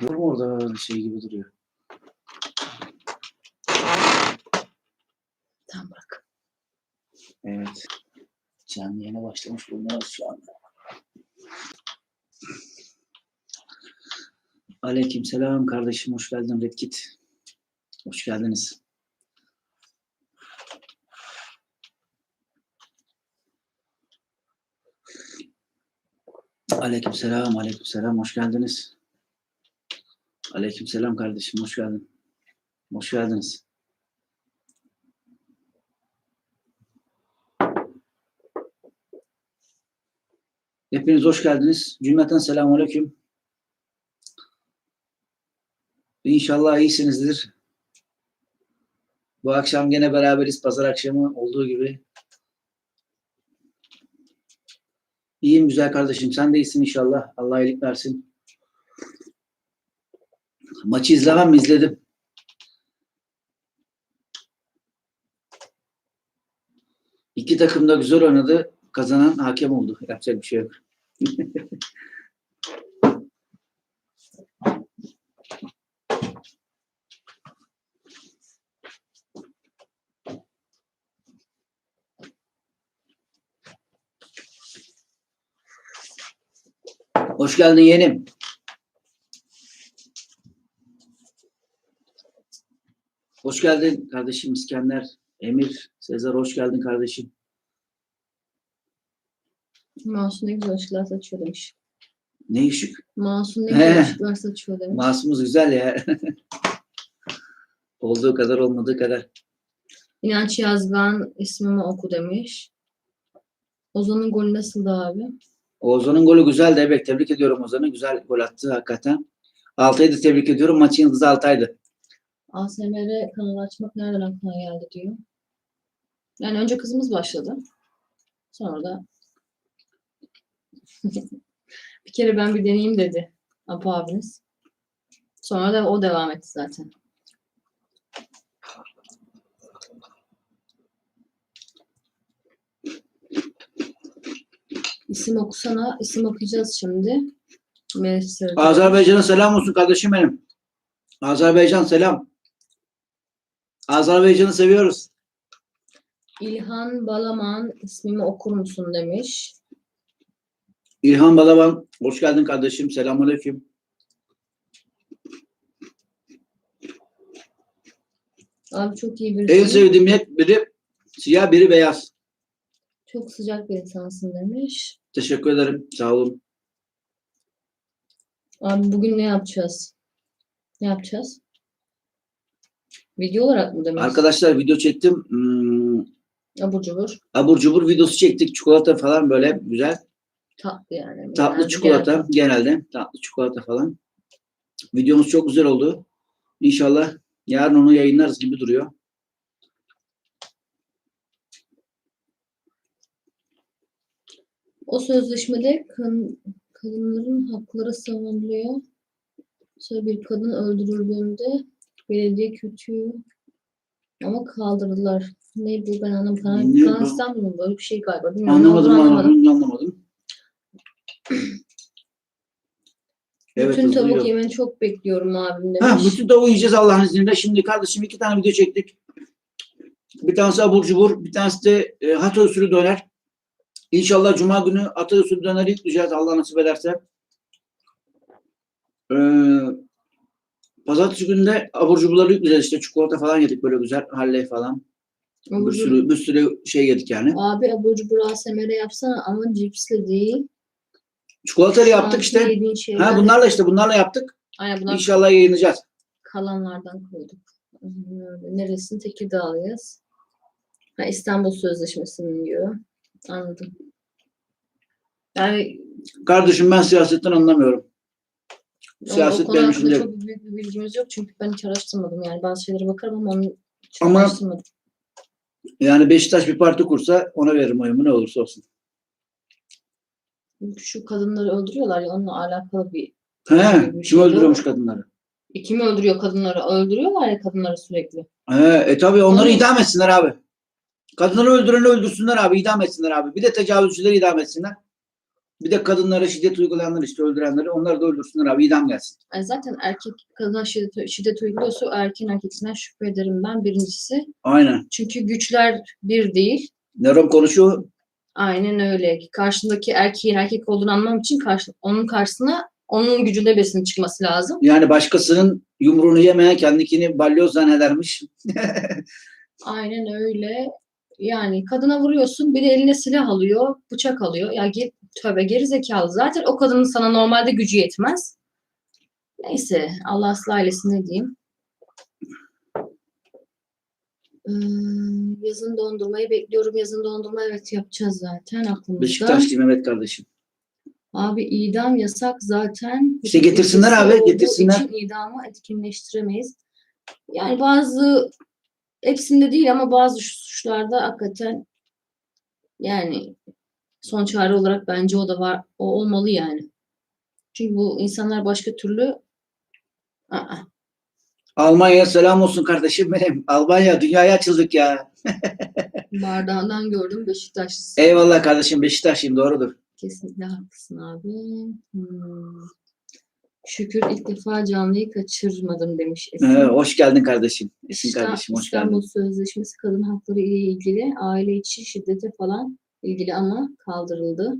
Dur mu orada şey gibi duruyor. Tamam bırak. Evet. Canlı yayına başlamış bulunuyoruz şu anda. Aleyküm selam kardeşim. Hoş geldin Redkit. Hoş geldiniz. Aleyküm selam, aleyküm selam. Hoş geldiniz. Aleyküm selam kardeşim. Hoş geldin. Hoş geldiniz. Hepiniz hoş geldiniz. Cümleten selamun aleyküm. İnşallah iyisinizdir. Bu akşam gene beraberiz. Pazar akşamı olduğu gibi. İyiyim güzel kardeşim. Sen de iyisin inşallah. Allah iyilik versin. Maçı izlemem mi? İzledim. İki takım da güzel oynadı. Kazanan hakem oldu. Yapacak bir şey yok. Hoş geldin yeğenim. Hoş geldin kardeşim İskender, Emir, Sezar hoş geldin kardeşim. Masum ne güzel ışıklar saçıyor demiş. Ne ışık? Masum ne He. güzel ışıklar saçıyor demiş. Masumuz güzel ya. Olduğu kadar olmadığı kadar. İnanç Yazgan ismimi oku demiş. Ozan'ın golü nasıldı abi? Ozan'ın golü güzeldi. Evet tebrik ediyorum Ozan'ı. Güzel gol attı hakikaten. Altay'ı da tebrik ediyorum. Maçın yıldızı Altay'dı. ASMR kanalı açmak nereden aklına geldi diyor. Yani önce kızımız başladı. Sonra da bir kere ben bir deneyeyim dedi Apo abiniz. Sonra da o devam etti zaten. İsim okusana. İsim okuyacağız şimdi. Melis Sırrı. Azerbaycan'a selam olsun kardeşim benim. Azerbaycan selam. Azerbaycan'ı seviyoruz. İlhan Balaman ismimi okur musun demiş. İlhan Balaban hoş geldin kardeşim. Selamünaleyküm. Abi çok iyi bir En sevdiğim renk biri siyah biri beyaz. Çok sıcak bir insansın demiş. Teşekkür ederim. Sağ olun. Abi bugün ne yapacağız? Ne yapacağız? Video olarak mı demek? Arkadaşlar video çektim. Hmm, Abur cubur. abur cubur videosu çektik. Çikolata falan böyle güzel. Tatlı yani. Tatlı Yani çikolata genelde. Tatlı çikolata falan. Videomuz çok güzel oldu. İnşallah yarın onu yayınlarız gibi duruyor. O sözleşmede kan- kadınların hakları savunuluyor. Sonra bir kadın öldürüldüğünde belediye kötü ama kaldırdılar. Ne bu ben anlamadım. Kan, Ne Kan bu? İstanbul'un böyle bir şey galiba. Bilmiyorum, Anlamadım anlamadım. anlamadım. anlamadım. Evet, Bütün tavuk hızlıyor. yemeni çok bekliyorum abim demiş. Ha, bütün tavuğu yiyeceğiz Allah'ın izniyle. Şimdi kardeşim iki tane video çektik. Bir tanesi abur cubur, bir tanesi de e, usulü döner. İnşallah Cuma günü Hatay usulü döneri yükleyeceğiz Allah nasip ederse. Ee, Pazartesi günü de abur cuburları yükleyeceğiz işte. Çikolata falan yedik böyle güzel. Halle falan. Abur Bir sürü, bir sürü şey yedik yani. Abi abur cubur ASMR yapsana ama cipsle değil. Çikolatayla yaptık işte. Ha bunlarla işte bunlarla yaptık. Aynen bunlar İnşallah yayınlayacağız. kalanlardan koyduk. Öyle. Neresin? Tekirdağlıyız. Ha, İstanbul Sözleşmesi'nin diyor. Anladım. Yani Kardeşim ben siyasetten anlamıyorum. o- Siyaset konu benim hakkında için çok büyük bir bilgimiz yok çünkü ben hiç araştırmadım. Yani bazı şeylere bakarım ama onu hiç Ama- araştırmadım. Yani Beşiktaş bir parti kursa ona veririm oyumu ne olursa olsun. Şu kadınları öldürüyorlar ya onunla alakalı bir He, Bir kim şey öldürüyormuş kadınları? E, Kim öldürüyor kadınları? Öldürüyorlar ya kadınları sürekli. He, e tabi onları Onu- idam etsinler abi. Kadınları öldüreni öldürsünler abi, idam etsinler abi. Bir de tecavüzcüleri idam etsinler. Bir de kadınlara şiddet uygulayanlar işte öldürenleri onları da öldürsünler abi idam gelsin. Yani zaten erkek kadına şiddet, şiddet uyguluyorsa o erkeğin erkeksinden şüphe ederim ben birincisi. Aynen. Çünkü güçler bir değil. Neron konuşuyor. Aynen öyle. Karşındaki erkeğin erkek olduğunu anlamam için karşı, onun karşısına onun gücünde birisinin çıkması lazım. Yani başkasının yumruğunu yemeyen kendikini balyoz zannedermiş. Aynen öyle. Yani kadına vuruyorsun bir de eline silah alıyor, bıçak alıyor. Ya ge tövbe geri zekalı. Zaten o kadının sana normalde gücü yetmez. Neyse Allah ıslah eylesin ne diyeyim. Ee, yazın dondurmayı bekliyorum. Yazın dondurma evet yapacağız zaten aklımızda. Beşiktaşlıyım evet kardeşim. Abi idam yasak zaten. İşte getirsinler abi, getirsinler. için idamı etkinleştiremeyiz. Yani bazı hepsinde değil ama bazı suçlarda hakikaten yani son çare olarak bence o da var. O olmalı yani. Çünkü bu insanlar başka türlü Aa, Almanya selam olsun kardeşim benim. Almanya dünyaya açıldık ya. bardağından gördüm Beşiktaşlısı. Eyvallah kardeşim Beşiktaşlıyım doğrudur. Kesinlikle haklısın abi. Hmm. Şükür ilk defa canlıyı kaçırmadım demiş Esin. Ee, hoş geldin kardeşim. Esin kardeşim hoş İstanbul geldin. Sözleşmesi kadın hakları ile ilgili aile içi şiddete falan ilgili ama kaldırıldı.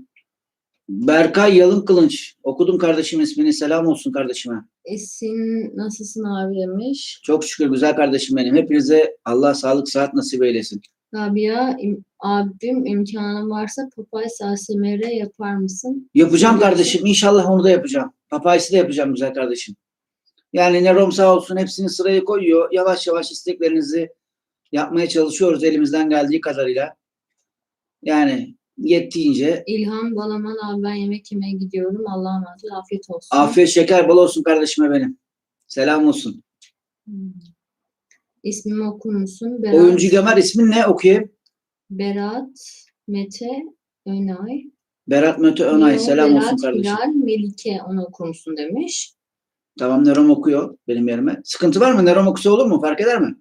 Berkay Yalın Kılınç. Okudum kardeşim ismini. Selam olsun kardeşime. Esin nasılsın abi demiş. Çok şükür güzel kardeşim benim. Hepinize Allah sağlık sıhhat nasip eylesin. Rabia im- abim imkanın varsa Popeyes ASMR yapar mısın? Yapacağım kardeşim. İnşallah onu da yapacağım. Papaysı da yapacağım güzel kardeşim. Yani Nerom sağ olsun hepsini sıraya koyuyor. Yavaş yavaş isteklerinizi yapmaya çalışıyoruz elimizden geldiği kadarıyla. Yani yettiğince. İlham Balaman abi ben yemek yemeye gidiyorum. Allah'a emanet ol. Afiyet olsun. Afiyet şeker bol olsun kardeşime benim. Selam olsun. Hmm. İsmimi okur musun? Berat, Oyuncu Gömer ismin ne okuyayım? Berat Mete Önay. Berat Möte Önay. Yo, Selam Berat olsun kardeşim. Hilal Melike onu okur musun demiş. Tamam Nerom okuyor benim yerime. Sıkıntı var mı? Nerom okusa olur mu? Fark eder mi?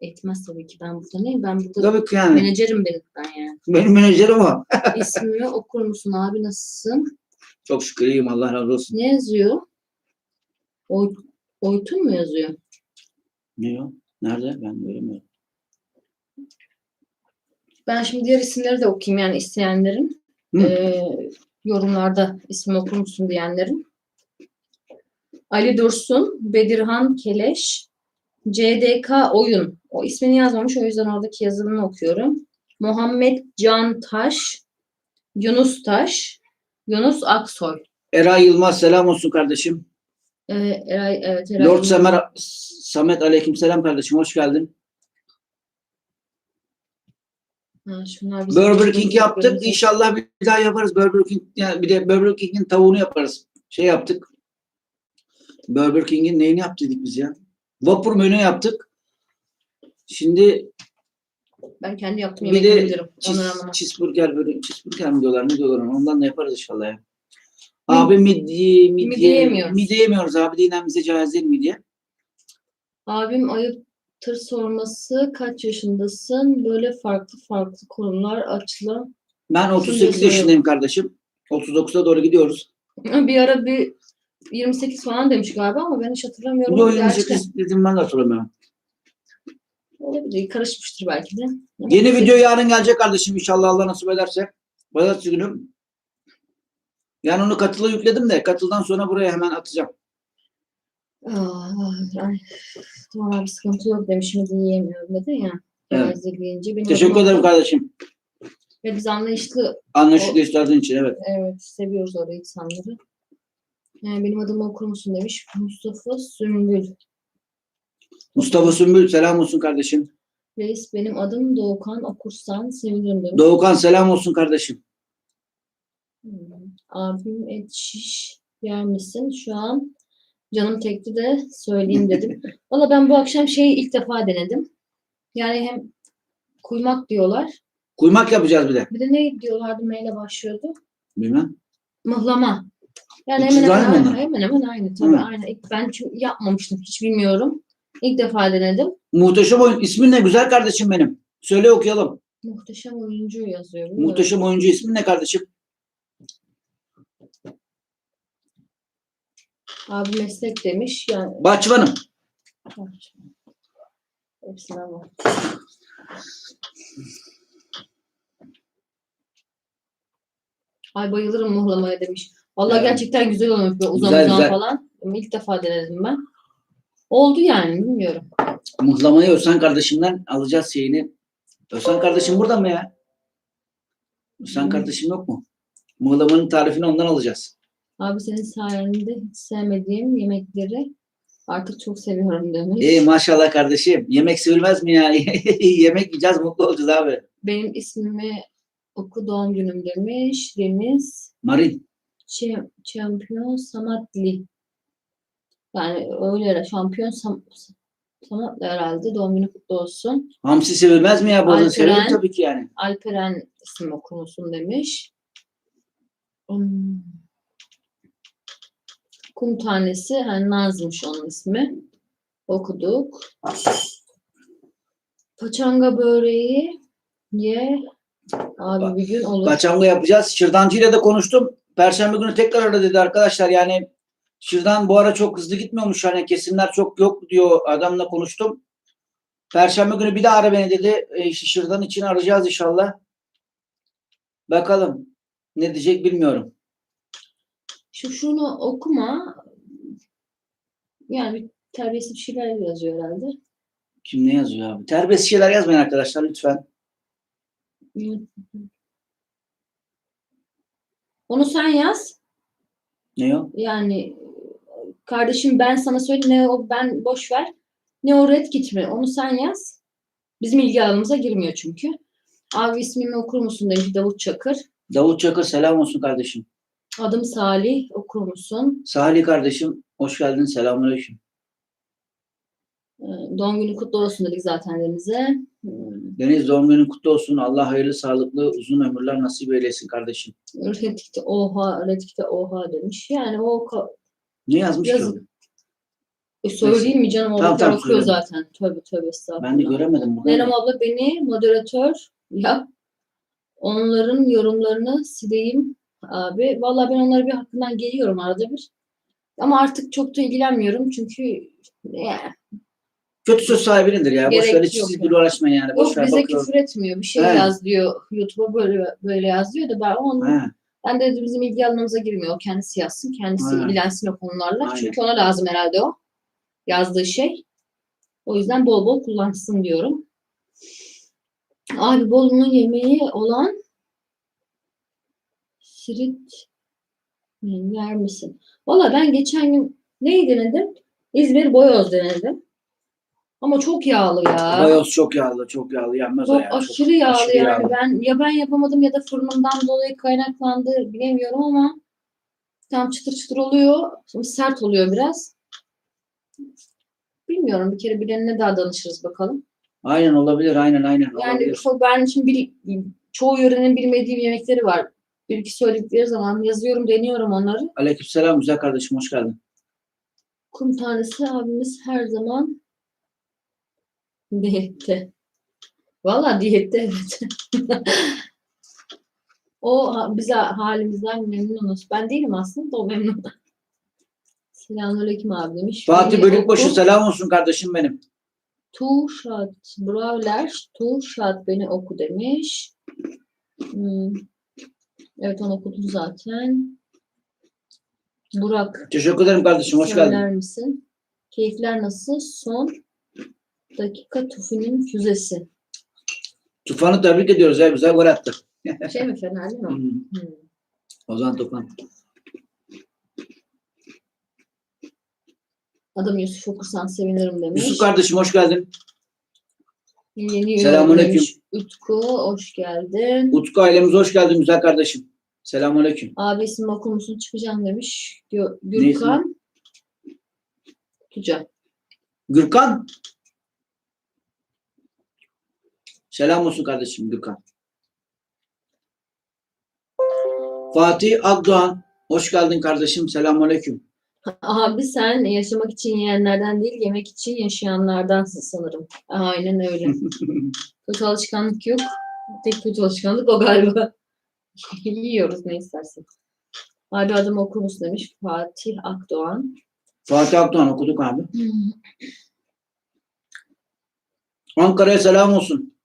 Etmez tabii ki ben burada neyim? Ben burada Tabii ki yani. menajerim benim ben yani. Benim menajerim o. İsmimi okur musun abi nasılsın? Çok şükür iyiyim Allah razı olsun. Ne yazıyor? Oy, Oytun mu yazıyor? Ne o? Nerede? Ben göremiyorum. Ben şimdi diğer isimleri de okuyayım yani isteyenlerin. Ee, yorumlarda ismi okur musun diyenlerin. Ali Dursun, Bedirhan Keleş, CDK Oyun. O ismini yazmamış o yüzden oradaki yazılımını okuyorum. Muhammed Can Taş, Yunus Taş, Yunus Aksoy. Eray Yılmaz selam olsun kardeşim. Ee, Eray, evet, Eray Lord Yılmaz. Semer, Samet aleykümselam kardeşim hoş geldin. Ha, şunlar bizim Burger King yaptık. İnşallah bir daha yaparız. Burger King yani bir de Burger King'in tavuğunu yaparız. Şey yaptık. Burger King'in neyini yaptıydık biz ya? Vapur menü yaptık. Şimdi Ben kendi yaptığım Bir de bilirim. cheese, Onları anlamam. cheeseburger böyle cheeseburger mi diyorlar ne diyorlar ona? ondan da yaparız inşallah ya. Abi midye, midye, Midye yemiyoruz. midye yemiyoruz abi. Dinen bize caiz değil midye. Abim ayıptır sorması kaç yaşındasın? Böyle farklı farklı konular açılan. Ben 38 Şimdi yaşındayım kardeşim. 39'a doğru gidiyoruz. Bir ara bir 28 falan demiş galiba ama ben hiç hatırlamıyorum. Gerçi 28 dedim ben de hatırlamıyorum. olabilir, karışmıştır belki de. Yeni 28 video yarın gelecek kardeşim inşallah Allah nasip ederse. Pazartesi günü. Yani onu katıla yükledim de katıldan sonra buraya hemen atacağım. Aa, ay, tamam sıkıntı yok demişim dinleyemiyorum dedi ya. Evet. Dinleyince. Teşekkür ederim kardeşim. Ve biz anlayışlı Anlaşıldı istediğin için evet. Evet, seviyoruz öyle insanları. Yani benim adımı okur musun demiş. Mustafa Sümbül. Mustafa Sümbül selam olsun kardeşim. Reis benim adım Doğukan okursan sevinirim demiş. Doğukan selam olsun kardeşim. Hmm. Abim et şiş yer misin? Şu an canım tekti de söyleyeyim dedim. Valla ben bu akşam şeyi ilk defa denedim. Yani hem kuymak diyorlar. Kuymak yapacağız bir de. Bir de ne diyorlardı meyle başlıyordu? Bilmem. Mıhlama. Yani İkisi hemen hemen, aynı mı aynı, hemen hemen aynı. Tabii aynı. İlk- Ben çünkü yapmamıştım. Hiç bilmiyorum. İlk defa denedim. Muhteşem oyun. İsmin ne güzel kardeşim benim. Söyle okuyalım. Muhteşem oyuncu yazıyor. Muhteşem oyuncu ismin ne kardeşim? Abi meslek demiş. Yani Bahçıvanım. hepsine bak. Ay bayılırım muhlamaya demiş. Vallahi Evet. gerçekten güzel olmuş böyle uzun Güzel, uzun güzel. falan. İlk defa denedim ben. Oldu yani bilmiyorum. Muhlamayı Özhan kardeşimden alacağız şeyini. Özhan kardeşim burada mı ya? Özhan Hmm. kardeşim yok mu? Muhlamanın tarifini ondan alacağız. Abi senin sayende hiç sevmediğim yemekleri artık çok seviyorum demiş. İyi maşallah kardeşim. Yemek sevilmez mi ya? Yemek yiyeceğiz mutlu olacağız abi. Benim ismimi oku doğum günüm demiş. Deniz Marin. Çem- Şampiyon Samatli. Yani öyle şampiyon Sam Samatli herhalde. Doğum günü kutlu olsun. Hamsi sevilmez mi ya? Bazen Alperen. severim tabii ki yani. Alperen isim okunulsun demiş. Hmm. Kum tanesi, yani Naz'mış onun ismi. Okuduk. Paçanga böreği ye. Abi bir gün olur. Kaçanga yapacağız. Şırdancı ile de konuştum. Perşembe günü tekrar ara dedi arkadaşlar. Yani şırdan bu ara çok hızlı gitmiyormuş. Hani kesimler çok yok diyor adamla konuştum. Perşembe günü bir daha ara beni dedi. E, şırdan için arayacağız inşallah. Bakalım. Ne diyecek bilmiyorum. Şu şunu okuma. Yani bir terbiyesiz bir şeyler yazıyor herhalde. Kim ne yazıyor abi? Terbiyesiz şeyler yazmayın arkadaşlar lütfen. Onu sen yaz. Ne o? Yani kardeşim ben sana söyle ne o ben boş ver. Ne o red gitme. Onu sen yaz. Bizim ilgi alanımıza girmiyor çünkü. Abi ismimi okur musun demiş Davut Çakır. Davut Çakır selam olsun kardeşim. Adım Salih okur musun? Salih kardeşim hoş geldin. Selamünaleyküm. Ee, Doğum günü kutlu olsun dedik zaten Deniz'e. Hmm, Deniz doğum günün kutlu olsun. Allah hayırlı, sağlıklı, uzun ömürler nasip eylesin kardeşim. Redkit'te oha, Redkit'te oha demiş. Yani o Ne yazmış ki Yazın. orada? e, söyleyeyim mi canım? Tamam, tamam, okuyor zaten. Tövbe tövbe estağfurullah. Ben de göremedim burada. Meryem abla beni moderatör yap. Onların yorumlarını sileyim abi. Vallahi ben onlara bir hakkından geliyorum arada bir. Ama artık çok da ilgilenmiyorum çünkü yani, Kötü söz sahibinindir ya. Boş Gerek ver hiç yok siz ya. bir uğraşmayın yani. Boş yok ver bize bakıyorum. küfür etmiyor. Bir şey He. yaz diyor. YouTube'a böyle böyle yaz diyor da ben onu Ha, ben de bizim ilgi alanımıza girmiyor. O kendisi yazsın. Kendisi He. ilgilensin o konularla. Aynen. Çünkü ona lazım herhalde o. Yazdığı şey. O yüzden bol bol kullansın diyorum. Abi Bolu'nun yemeği olan Sirit yer misin? Valla ben geçen gün neyi denedim? İzmir boyoz denedim. Ama çok yağlı ya. Boyoz çok yağlı, çok yağlı. Yenmez o Çok yani. aşırı yağlı aşırı yani. yağlı. Ben ya ben yapamadım ya da fırınımdan dolayı kaynaklandı bilemiyorum ama tam çıtır çıtır oluyor. Şimdi sert oluyor biraz. Bilmiyorum bir kere bilenine daha danışırız bakalım. Aynen olabilir, aynen aynen Yani olabilir. çok- ben şimdi bil- çoğu yörenin bilmediğim yemekleri var. Bir iki söyledikleri zaman yazıyorum, deniyorum onları. Aleykümselam güzel kardeşim hoş geldin. Kum tanesi abimiz her zaman diyette. Valla diyette evet. o bize halimizden memnunuz. Ben değilim aslında da o memnun. Selamünaleyküm abi demiş. Fatih Bölükbaşı selam olsun kardeşim benim. Tuşat Brawler Tuşat beni oku demiş. Hmm. Evet onu okudum zaten. Burak Teşekkür ederim kardeşim hoş söyler geldin. misin? Keyifler nasıl? Son dakika Tufi'nin füzesi. Tufan'ı tebrik ediyoruz ya güzel gol attı. Şey mi Fener değil mi? Hmm. Hmm. Ozan Tufan. Adım Yusuf okursan sevinirim demiş. Yusuf kardeşim hoş geldin. Yeni yorum Selamünaleyküm. demiş. Utku hoş geldin. Utku ailemize hoş geldin güzel kardeşim. Selamünaleyküm. Abi ismi okur musun çıkacağım demiş. Gö- Gürkan Tuca. Gürkan. Selam olsun kardeşim Gürkan. Fatih Akdoğan. Hoş geldin kardeşim. Selamünaleyküm. Abi sen yaşamak için yiyenlerden değil yemek için yaşayanlardansın sanırım. Aynen öyle. kötü alışkanlık yok. Tek kötü alışkanlık o galiba. Yiyoruz ne istersen. Abi adımı okur musun demiş Fatih Akdoğan. Fatih Akdoğan okuduk abi. Ankara'ya selam olsun.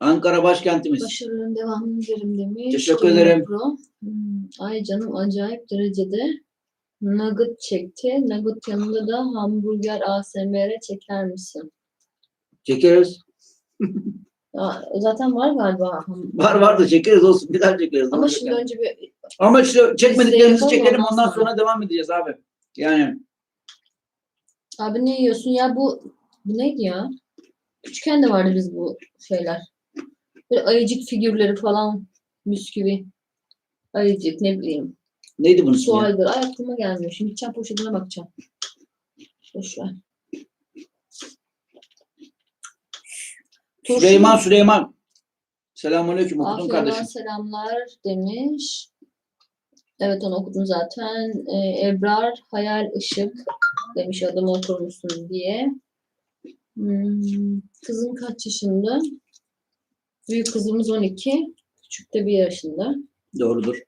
Ankara başkentimiz. Başarıların devamını dilerim demiş. Teşekkür ederim. Pro. Hmm, Ay canım acayip derecede nugget çekti. Nugget yanında da hamburger ASMR çeker misin? Çekeriz. Ya, zaten var galiba. Var var da çekeriz olsun. Bir daha çekeriz. Ama şimdi önce bir Ama işte çekmediklerimizi yapalım, çekelim ondan ondan sonra. sonra devam edeceğiz abi. Yani abi ne yiyorsun ya bu bu neydi ya? Küçükken de vardı biz bu şeyler. Böyle ayıcık figürleri falan bisküvi. Ayıcık ne bileyim. Neydi bunun ismi? Su ya? aygırı. Ay aklıma gelmiyor. Şimdi gideceğim poşetine bakacağım. Boş ver. Turşu- Süleyman Süleyman. Selamünaleyküm okudum Afyon'dan kardeşim. selamlar demiş. Evet onu okudum zaten. Ee, Ebrar Hayal Işık demiş adımı okur musun diye. Hmm, kızım kaç yaşında? Büyük kızımız 12. Küçük de bir yaşında. Doğrudur.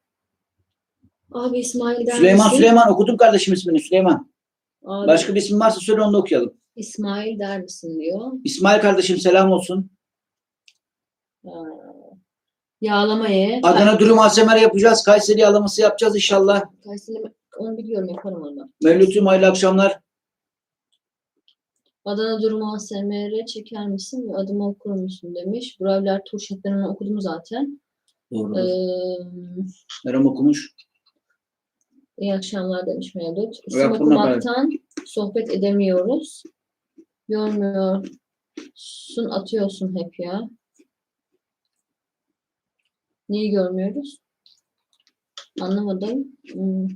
Abi İsmail der Süleyman misin? Süleyman okudum kardeşim ismini Süleyman. Abi, Başka bir isim varsa söyle onu da okuyalım. İsmail der misin diyor. İsmail kardeşim selam olsun. Aa, Yağlamayı. Adana dürüm ASMR yapacağız. Kayseri yağlaması yapacağız inşallah. Kayseri, onu biliyorum yaparım onu. Mevlüt'üm hayırlı akşamlar. Adana durumu ASMR çeker misin ve adımı okur musun demiş. Bravler turşetlerini okudum zaten. Doğru. Ee, Meram okumuş. İyi akşamlar demiş Mevlüt. İsim okumaktan sohbet edemiyoruz. Görmüyorsun, atıyorsun hep ya. Neyi görmüyoruz? Anlamadım. Hmm.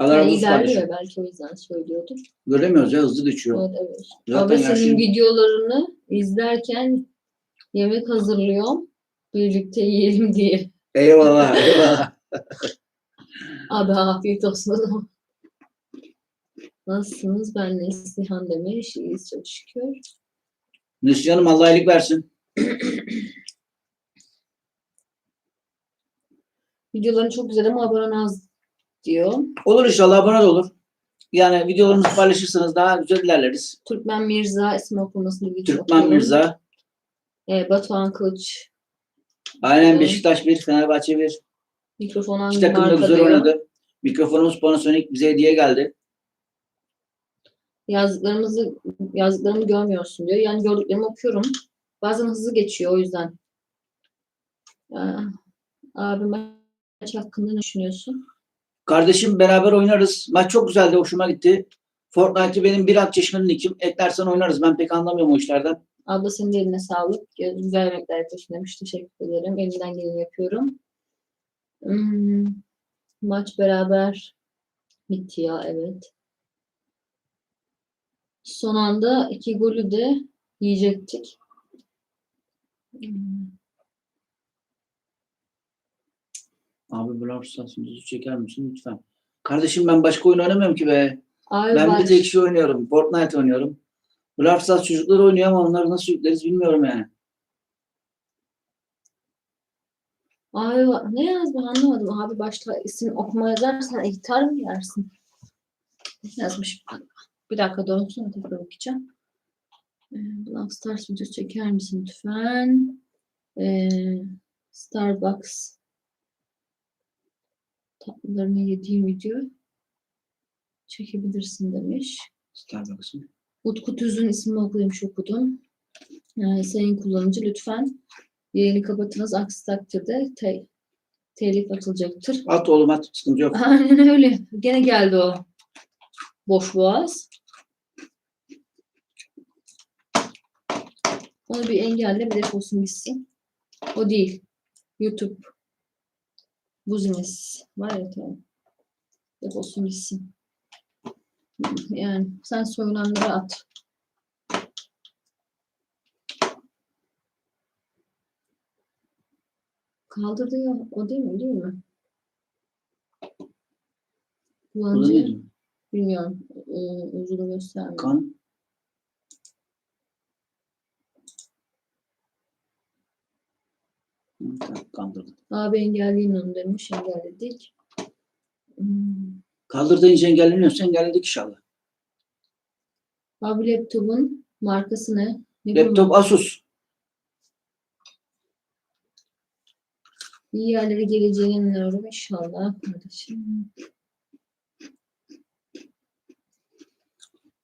Yani olsun kardeşim. ilerliyor belki o yüzden söylüyordur. Göremiyoruz ya hızlı geçiyor. Evet, evet. Zaten Abi senin yaşın- videolarını izlerken yemek hazırlıyorum. Birlikte yiyelim diye. Eyvallah eyvallah. Abi afiyet olsun o zaman. Nasılsınız? Ben Neslihan demiş. İyiyiz çok şükür. Neslihan'ım Allah iyilik versin. Videoların çok güzel ama abone az diyor. Olur inşallah abone de olur. Yani videolarımızı paylaşırsanız daha güzel ilerleriz. Türkmen Mirza ismi okunmasını video Türkmen okuyorum. Mirza. Ee, Batuhan Kılıç. Aynen Evet. Beşiktaş 1, Fenerbahçe 1. Mikrofon hangi İki takım da marka güzel diyor. oynadı. Mikrofonumuz Panasonic bize hediye geldi. Yazdıklarımızı yazdıklarımı görmüyorsun diyor. Yani gördüklerimi okuyorum. Bazen hızlı geçiyor o yüzden. Aa, abi maç hakkında ne düşünüyorsun? Kardeşim beraber oynarız. Maç çok güzeldi, hoşuma gitti. Fortnite'ı benim bir at çeşmenin ikim. Eklersen oynarız. Ben pek anlamıyorum o işlerden. Abla senin de eline sağlık. Güzel yemekler yapıyorsun demiş. Teşekkür ederim. Elimden geleni yapıyorum. Hmm, maç beraber bitti ya evet. Son anda iki golü de yiyecektik. Hmm. Abi Brawl Stars'ımızı çeker misin lütfen? Kardeşim ben başka oyun oynamıyorum ki be. Ay Ben bak, bir tek şey oynuyorum. Fortnite oynuyorum. Brawl Stars çocuklar oynuyor ama onları nasıl yükleriz bilmiyorum yani. Ay ne yazmış anlamadım. Abi başta isim okuma yazarsan ihtar mı yersin? Ne yazmış? Bir dakika dönsün tekrar okuyacağım. Ee, Stars videosu çeker misin lütfen? Ee, Starbucks tatlılarını yediğim video çekebilirsin demiş. Starbucks'ın. Utku Tüz'ün ismini okuymuş okudum. Yani sayın kullanıcı lütfen yayını kapatınız. Aksi takdirde te telif atılacaktır. At oğlum at. Sıkıntı yok. Aynen öyle. Gene geldi o. Boş boğaz. Onu bir engelle bir defolsun gitsin. O değil. YouTube. Business. Var ya tamam. Defolsun gitsin. Yani sen soyunanları at. Kaldırdı ya. O değil mi? Değil mi? Kullanıcı. neydi? Bilmiyorum. Ee, Uzunu göstermiyor. Kan. Kandırdım. Abi engelleyin onu demiş. Engelledik. Hmm. Kaldırdığın için engelleniyorsa engelledik inşallah. Abi laptopun markası ne? ne Laptop Asus. İyi yerlere geleceğine inanıyorum inşallah kardeşim.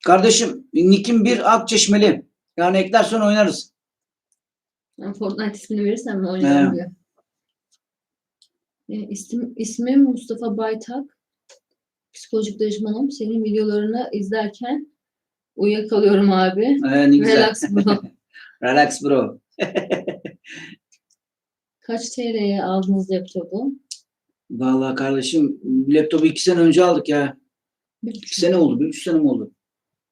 Kardeşim Nick'in bir Akçeşmeli. Yani eklersen oynarız. Ben Fortnite ismini verirsem mi oynarım diyor. E, isim, ismim Mustafa Baytak. Psikolojik danışmanım. Senin videolarını izlerken uyuyakalıyorum abi. Ee, ne güzel. Relax bro. Relax bro. Kaç TL'ye aldınız laptopu? Vallahi kardeşim laptopu iki sene önce aldık ya. İki sene oldu. Bir üç sene mi oldu?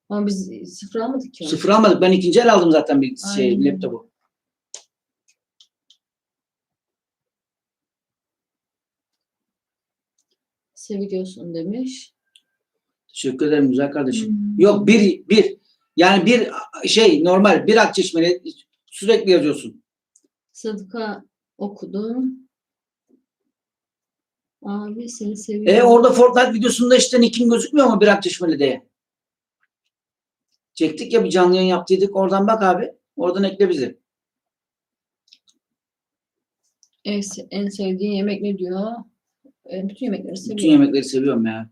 Ama biz sıfır almadık ki. Sıfır almadık. Ben ikinci el aldım zaten bir şey Aynen. laptopu. Seviyorsun demiş. Teşekkür ederim güzel kardeşim. Hmm. Yok bir bir yani bir şey normal bir Akçeşmeli sürekli yazıyorsun. Sadıka okudum. Abi seni seviyorum. E orada Fortnite videosunda işte Nick'in gözükmüyor mu bir Akçeşmeli diye? Çektik ya bir canlı yayın yaptıydık. Oradan bak abi. Oradan ekle bizi. En, en sevdiğin yemek ne diyor? E, bütün yemekleri seviyorum. Bütün yemekleri seviyorum ya.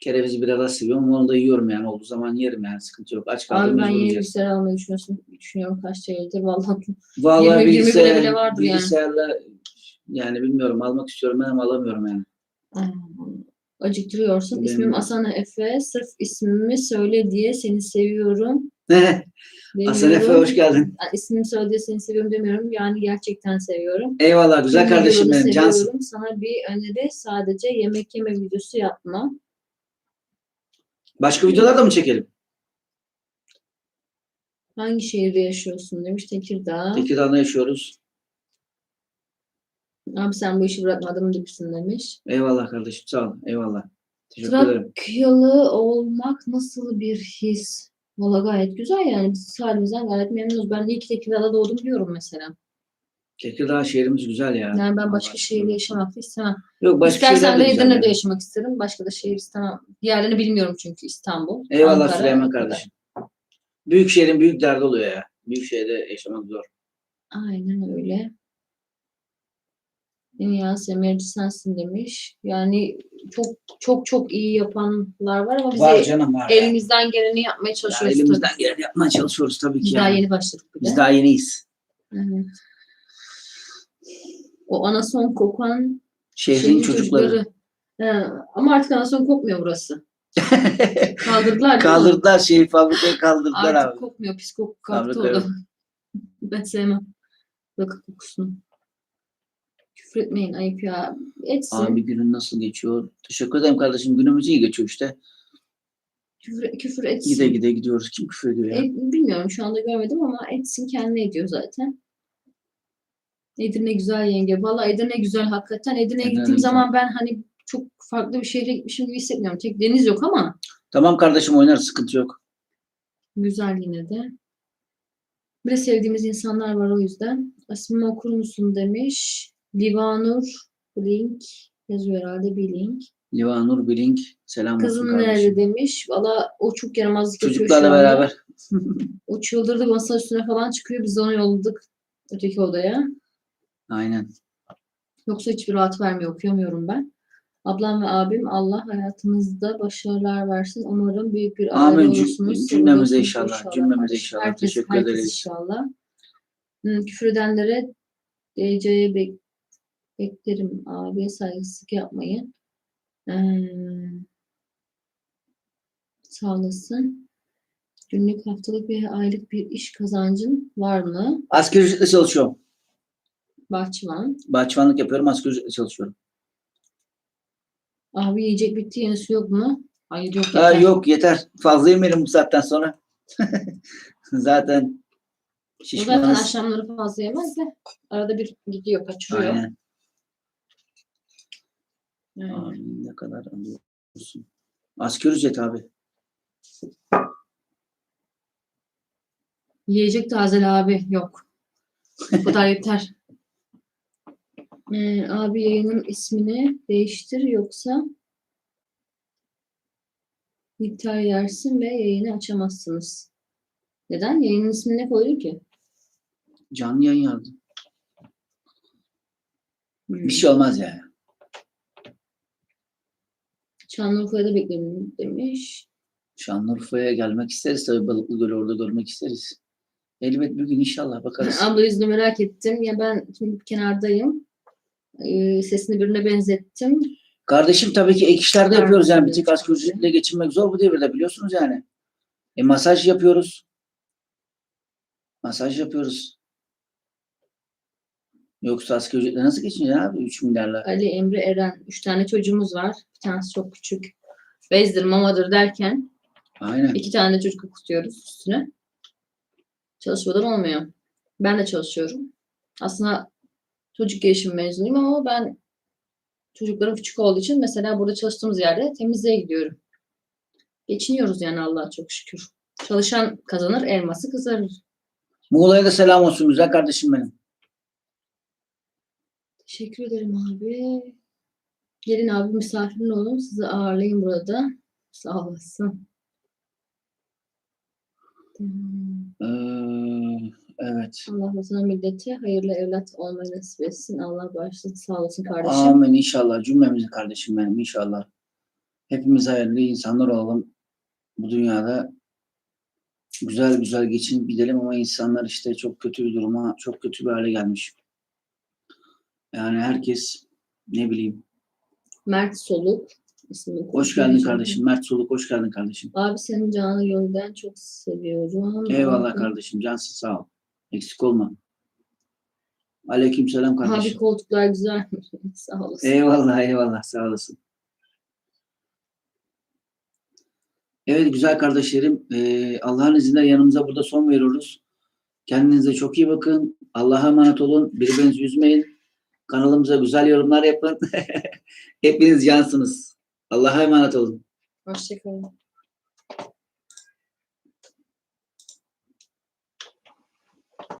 Kerevizi biraz seviyorum. Onu da yiyorum yani. Olduğu zaman yerim yani. Sıkıntı yok. Aç Abi kaldığım ben yeni bilgisayar almayı düşünüyorsun. Düşünüyorum kaç TL'dir. Vallahi Vallahi 20 bile bilgisayar, bile vardır yani. bilgisayarla yani bilmiyorum almak istiyorum ben ama alamıyorum yani. Acıktırıyorsun. Benim- İsmim Asana Efe. Sırf ismimi söyle diye seni seviyorum. Hasan Efe hoş geldin. Yani ismimi söyle diye seni seviyorum demiyorum. Yani gerçekten seviyorum. Eyvallah güzel Tüm kardeşim benim. Cansın. Sana bir öneri sadece yemek yeme videosu yapma. Başka videolar da mı çekelim? Hangi şehirde yaşıyorsun demiş Tekirdağ. Tekirdağ'da yaşıyoruz. Abi sen bu işi bırakmadın dibisin demiş. Eyvallah kardeşim sağ ol. Eyvallah. Teşekkür ederim. Trakyalı olmak nasıl bir his? Valla gayet güzel yani. Biz halimizden gayet memnunuz. Ben de ilk Tekirdağ'da doğdum diyorum mesela. Tekirdağ şehrimiz güzel ya. Yani ben başka şehirde yaşamak istemem. Yok başka İstersen de Edirne'de ya. yaşamak isterim. Başka da şehir istemem. Diğerlerini bilmiyorum çünkü İstanbul. Eyvallah Ankara, Süleyman kardeşim. Büyük şehrin büyük derdi oluyor ya. Büyük şehirde yaşamak zor. Aynen öyle. Niyazi Semerci sensin demiş. Yani çok çok çok iyi yapanlar var ama biz Var canım var. ya. elimizden geleni yapmaya Ya çalışıyoruz. elimizden tabii. geleni yapmaya çalışıyoruz tabii ki. Biz yani. daha yeni başladık bir de. Biz daha yeniyiz. Evet. O anason kokan Şehrin şeyin çocukları. He, ama artık anason kokmuyor burası. Kaldırdılar? Kaldırdılar şeyi fabrikayı kaldırdılar Artık abi. kokmuyor. Pis koku kalktı Fabrika ben sevmem. Rakı kokusunu. Küfür etmeyin ayıp ya. Etsin. Abi günün nasıl geçiyor? Teşekkür ederim kardeşim. Günümüz iyi geçiyor işte. Küfür, küfür etsin. Gide gide gidiyoruz. Kim küfür ediyor ya? E, bilmiyorum şu anda görmedim ama etsin kendine ediyor zaten. Edirne güzel yenge. Valla Edirne güzel hakikaten. Edirne'ye Edirne gittiğim güzel. zaman ben hani çok farklı bir şehre gitmişim gibi hissetmiyorum. Tek deniz yok ama Tamam kardeşim oynarız. Sıkıntı yok. güzel yine de. Bir de sevdiğimiz insanlar var o yüzden. İsmimi okur musun demiş. Livanur Blink yazıyor herhalde bir link. Livanur Bilink. Selam Kızın olsun nerede kardeşim. demiş. Valla o çok yaramazlık Çocuklarla beraber. O çıldırdı masa üstüne falan çıkıyor. Biz onu yolladık öteki odaya. Aynen. Yoksa hiçbir rahat vermiyor. Okuyamıyorum ben. Ablam ve abim Allah hayatınızda başarılar versin. Umarım büyük bir aile Amin. Olursunuz. cümlemize seviyorsunuz inşallah, cümlemize inşallah. Herkes, Teşekkür herkes ederiz. inşallah. Hı, küfür edenlere DC'ye bek- beklerim abiye saygısızlık yapmayın. Ee, sağ olasın. Günlük, haftalık ve aylık bir iş kazancın var mı? Asgari ücretle çalışıyorum. Bahçıvan. Bahçıvanlık yapıyorum. Asgari ücretle çalışıyorum. Abi yiyecek bitti yenisi yok mu? Hayır yok yeter. yok yeter. Fazla yemeyelim bu saatten sonra. Zaten O zaten şişmanız. akşamları fazla yemez de arada bir gidiyor, kaçırıyor. Aynen. Yani. Abi ne kadar alıyorsun? Asgari ücret abi. Yiyecek tazele abi yok. Bu kadar yeter. Ee, abi yayının ismini değiştir yoksa iptal edersin ve yayını açamazsınız. Neden? Yayının ismini ne koydun ki? Canlı yayın yazdım. Hmm. Bir şey olmaz yani. Şanlıurfa'ya da bekledim demiş. Şanlıurfa'ya gelmek isteriz tabii Balıklı Gölü orada görmek isteriz. Elbet bir gün inşallah bakarız. Abla yüzünü merak ettim. Ya ben şimdi kenardayım. Ee, sesini birine benzettim. Kardeşim tabii ki ek işler de yapıyoruz yani. Bir tek asgari ücretle geçinmek zor bu devirde biliyorsunuz yani. E masaj yapıyoruz. Masaj yapıyoruz. Yoksa asgari ücretle nasıl geçineceksin abi? 3 milyarla. Ali Emre Eren. Üç tane çocuğumuz var. Bir tanesi çok küçük. Bezdir, mamadır derken Aynen. iki tane de çocuk okutuyoruz üstüne. Çalışmadan olmuyor. Ben de çalışıyorum. Aslında çocuk gelişim mezunuyum ama ben çocuklarım küçük olduğu için mesela burada çalıştığımız yerde temizliğe gidiyorum. Geçiniyoruz yani Allah'a çok şükür. Çalışan kazanır, elması kızarır. Muğla'ya da selam olsun güzel kardeşim benim. Teşekkür ederim abi. Gelin abi misafirin olun. Sizi ağırlayın burada. Sağ olasın. Ee, evet. Allah vatana millete hayırlı evlat olmayı nasip etsin. Allah bağışlasın. Sağ olasın kardeşim. Amin inşallah. Cümlemizi kardeşim benim inşallah. Hepimiz hayırlı insanlar olalım. Bu dünyada güzel güzel geçinip gidelim ama insanlar işte çok kötü bir duruma, çok kötü bir hale gelmiş. Yani herkes ne bileyim. Mert Soluk. ismini Hoş geldin kardeşim. Mert Soluk hoş geldin kardeşim. Abi senin canı gönülden çok seviyorum. Eyvallah kardeşim. Cansın sağ ol. Eksik olma. Aleyküm selam Abi kardeşim. koltuklar güzel. Sağ olasın. Eyvallah eyvallah sağ olasın. Evet güzel kardeşlerim eee, Allah'ın izniyle yanımıza burada son veriyoruz. Kendinize çok iyi bakın. Allah'a emanet olun. Birbirinizi üzmeyin. Kanalımıza güzel yorumlar yapın. Hepiniz cansınız. Allah'a emanet olun. Hoşçakalın.